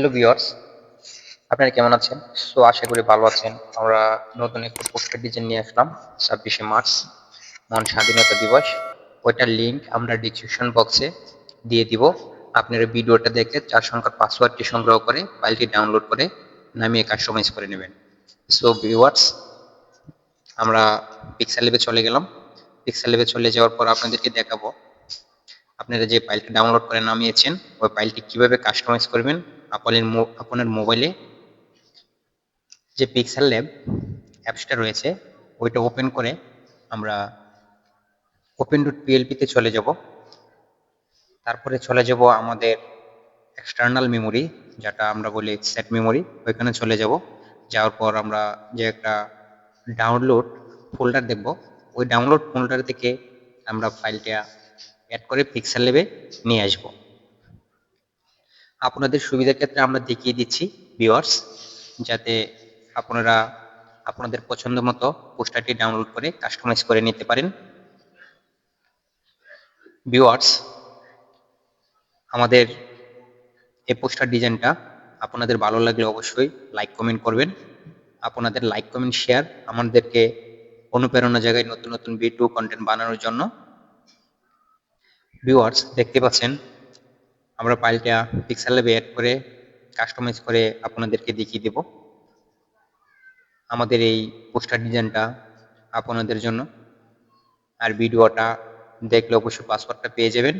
Hello viewers আপনারা কেমন আছেন? সো আশা করি ভালো আছেন। আমরা নতুন একটা পোস্টার ডিজাইন নিয়ে আসলাম, ছাব্বিশে মার্চ মহান স্বাধীনতা দিবস। ওইটার লিঙ্ক আমরা ডিসক্রিপশন বক্সে দিয়ে দিব। আপনারা ভিডিওটা দেখে চার সংখ্যার পাসওয়ার্ডটি সংগ্রহ করে ফাইলটি ডাউনলোড করে নামিয়ে কাস্টমাইজ করে নেবেন। সো ভিউয়ার্স আমরা পিক্সেল লেবে চলে গেলাম। পিক্সেল লেবে চলে যাওয়ার পর আপনাদেরকে দেখাবো। আপনারা যে ফাইলটা ডাউনলোড করে নামিয়েছেন, ওই ফাইলটি কীভাবে কাস্টমাইজ করবেন আপনার আপনার মোবাইলে যে পিক্সেল ল্যাব অ্যাপসটা রয়েছে, ওইটা ওপেন করে আমরা ওপেন ডট পিএলপিতে চলে যাব। তারপরে চলে যাব আমাদের এক্সটার্নাল মেমোরি যেটা আমরা বলি সেট মেমোরি ওইখানে চলে যাব। যাওয়ার পর আমরা যে একটা ডাউনলোড ফোল্ডার দেখব। ওই ডাউনলোড ফোল্ডার থেকে আমরা ফাইলটা অ্যাড করে পিক্সেল লেবে নিয়ে আসব। আপনাদের সুবিধার ক্ষেত্রে আমরা দেখিয়ে দিচ্ছি ভিউয়ার্স যাতে আপনারা আপনাদের পছন্দ মতো পোস্টারটি ডাউনলোড করে কাস্টমাইজ করে নিতে পারেন। ভিউয়ার্স আমাদের এই পোস্টার ডিজাইনটা আপনাদের ভালো লাগলে অবশ্যই লাইক কমেন্ট করবেন। আপনাদের লাইক কমেন্ট শেয়ার আমাদেরকে অনুপ্রেরণা জায়গায় নতুন নতুন ভিডিও কন্টেন্ট বানানোর জন্য। ভিউয়ার্স দেখতে পাচ্ছেন আমরা ফাইলটা পিক্সেল অ্যাড করে কাস্টমাইজ করে আপনাদেরকে দেখিয়ে দেব। আমাদের এই পোস্টার ডিজাইনটা আপনাদের জন্য। আর ভিডিওটা দেখলে অবশ্যই পাসওয়ার্ডটা পেয়ে যাবেন।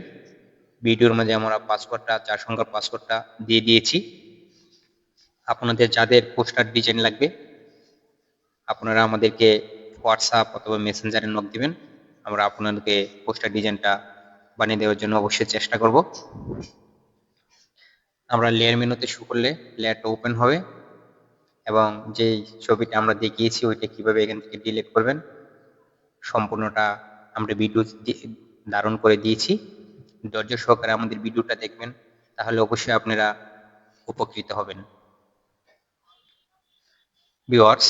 ভিডিওর মাঝে আমরা পাসওয়ার্ডটা চার সংখ্যার পাসওয়ার্ডটা দিয়ে দিয়েছি। আপনাদের যাদের পোস্টার ডিজাইন লাগবে, আপনারা আমাদেরকে হোয়াটসঅ্যাপ অথবা মেসেঞ্জারে নক দেবেন। আমরা আপনাদেরকে পোস্টার ডিজাইনটা বানিয়ে দেওয়ার জন্য অবশ্যই চেষ্টা করব। আমরা লেয়ার মেনুতে শু করলে লেয়ারটা ওপেন হবে এবং যেই ছবিটা আমরা দেখিয়েছি ওইটা কীভাবে এখান থেকে ডিলিট করবেন, সম্পূর্ণটা আমরা ভিডিও ধারণ করে দিয়েছি। ধৈর্য সহকারে আমাদের ভিডিওটা দেখবেন, তাহলে অবশ্যই আপনারা উপকৃত হবেন। ভিউয়ার্স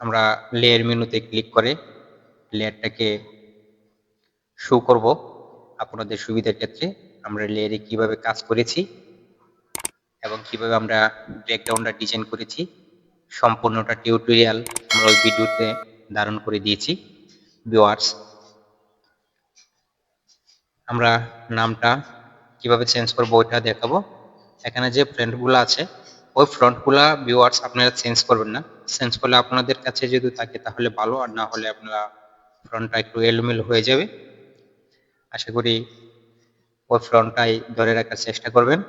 আমরা লেয়ার মেনুতে ক্লিক করে লেয়ারটাকে শো করব। আপনাদের সুবিধার ক্ষেত্রে আমরা লেয়ারে কীভাবে কাজ করেছি এবং কীভাবে আমরা ব্রেকডাউনটা ডিজাইন করেছি, সম্পূর্ণটা টিউটোরিয়াল আমরা ওই ভিডিওতে ধারণ করে দিয়েছি। ভিউয়ার্স আমরা নামটা কীভাবে চেঞ্জ করব ওইটা দেখাবো। এখানে যে ফ্রন্টগুলো আছে, ওই ফ্রন্টগুলা ভিউয়ার্স আপনারা চেঞ্জ করবেন না। চেঞ্জ করলে আপনাদের কাছে যদি থাকে তাহলে ভালো, আর না হলে আপনারা ফ্রন্টটা একটু এলোমেলো হয়ে যাবে। আশা করি ওই ফ্রন্টটাই ধরে রাখার চেষ্টা করবেন।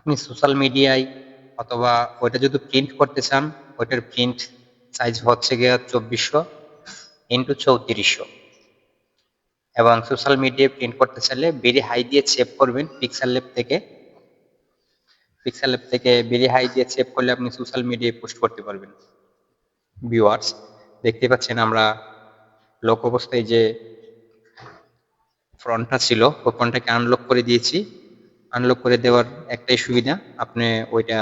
আপনি সোশ্যাল মিডিয়ায় অথবা ওইটা যদি প্রিন্ট করতে চান, ওইটার প্রিন্ট সাইজ হচ্ছে গিয়ে চব্বিশশো ইন্টু চৌত্রিশশো। এবং সোশ্যাল মিডিয়ায় প্রিন্ট করতে চাইলে বেরি হাই দিয়ে সেভ করবেন পিক্সেল ল্যাব থেকে। পিক্সেল ল্যাব থেকে বেরি হাই দিয়ে সেভ করলে আপনি সোশ্যাল মিডিয়ায় পোস্ট করতে পারবেন। ভিউয়ার্স দেখতে পাচ্ছেন আমরা লোক অবস্থায় যে ফ্রন্টটা ছিল, ওই ফ্রন্টটাকে আনলক করে দিয়েছি। আনলক করে দেওয়ার একটাই সুবিধা। আপনি ওইটা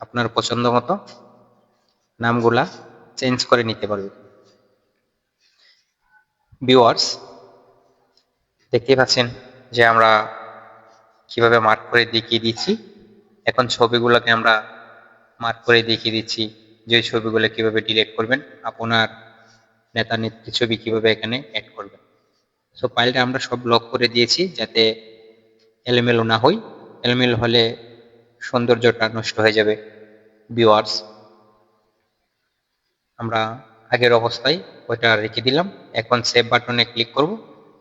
আপনার পছন্দ মতো নামগুলা চেঞ্জ করে নিতে পারবেন। ভিউয়ার্স দেখতে পাচ্ছেন যে আমরা কীভাবে মার্ক করে দেখিয়ে দিচ্ছি। এখন ছবিগুলোকে আমরা মার্ক করে দেখিয়ে দিচ্ছি যে ছবিগুলো কীভাবে ডিলিট করবেন, আপনার নেতা নেত্রী ছবি কীভাবে এখানে অ্যাড করবেন। সো ফাইলটা আমরা সব লক করে দিয়েছি যাতে এলোমেলো না হয়। এলোমেলো হলে সৌন্দর্যটা নষ্ট হয়ে যাবে ভিউয়ার্স আমরা আগের অবস্থায় ওইটা রেখে দিলাম। এখন সেভ বাটনে ক্লিক করব।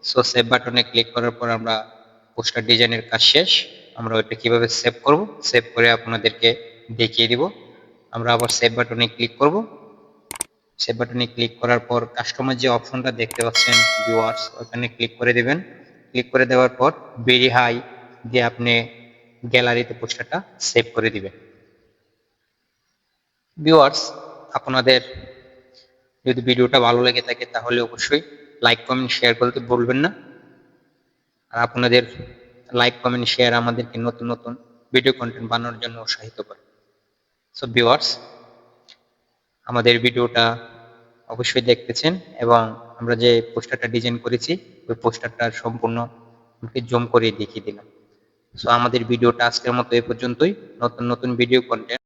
সো সেভ বাটনে ক্লিক করার পর আমরা পোস্টার ডিজাইনের কাজ শেষ। আমরা ওইটা কীভাবে সেভ করব? সেভ করে আপনাদেরকে দেখিয়ে দিব। আমরা আবার সেভ বাটনে ক্লিক করব। সেভ বাটনে ক্লিক করার পর কাস্টমার যে অপশনটা দেখতে পাচ্ছেন ভিউয়ার্স ওখানে ক্লিক করে দিবেন। ক্লিক করে দেওয়ার পর ভেরি হাই দিয়ে আপনি গ্যালারিতে পোস্টারটা সেভ করে দিবেন। ভিউয়ার্স আপনাদের যদি ভিডিওটা ভালো লেগে থাকে, তাহলে অবশ্যই লাইক কমেন্ট শেয়ার করতে ভুলবেন না। আর আপনাদের লাইক কমেন্ট শেয়ার আমাদেরকে নতুন নতুন ভিডিও কন্টেন্ট বানানোর জন্য উৎসাহিত করে। সো ভিউয়ার্স আমাদের ভিডিওটা অবশ্যই দেখতেছেন এবং আমরা যে পোস্টারটা ডিজাইন করেছি, ওই পোস্টারটা সম্পূর্ণ জুম করে দেখিয়ে দিলাম। সো আমাদের ভিডিওটা আজকের মতো এই পর্যন্তই। নতুন নতুন ভিডিও কন্টেন্ট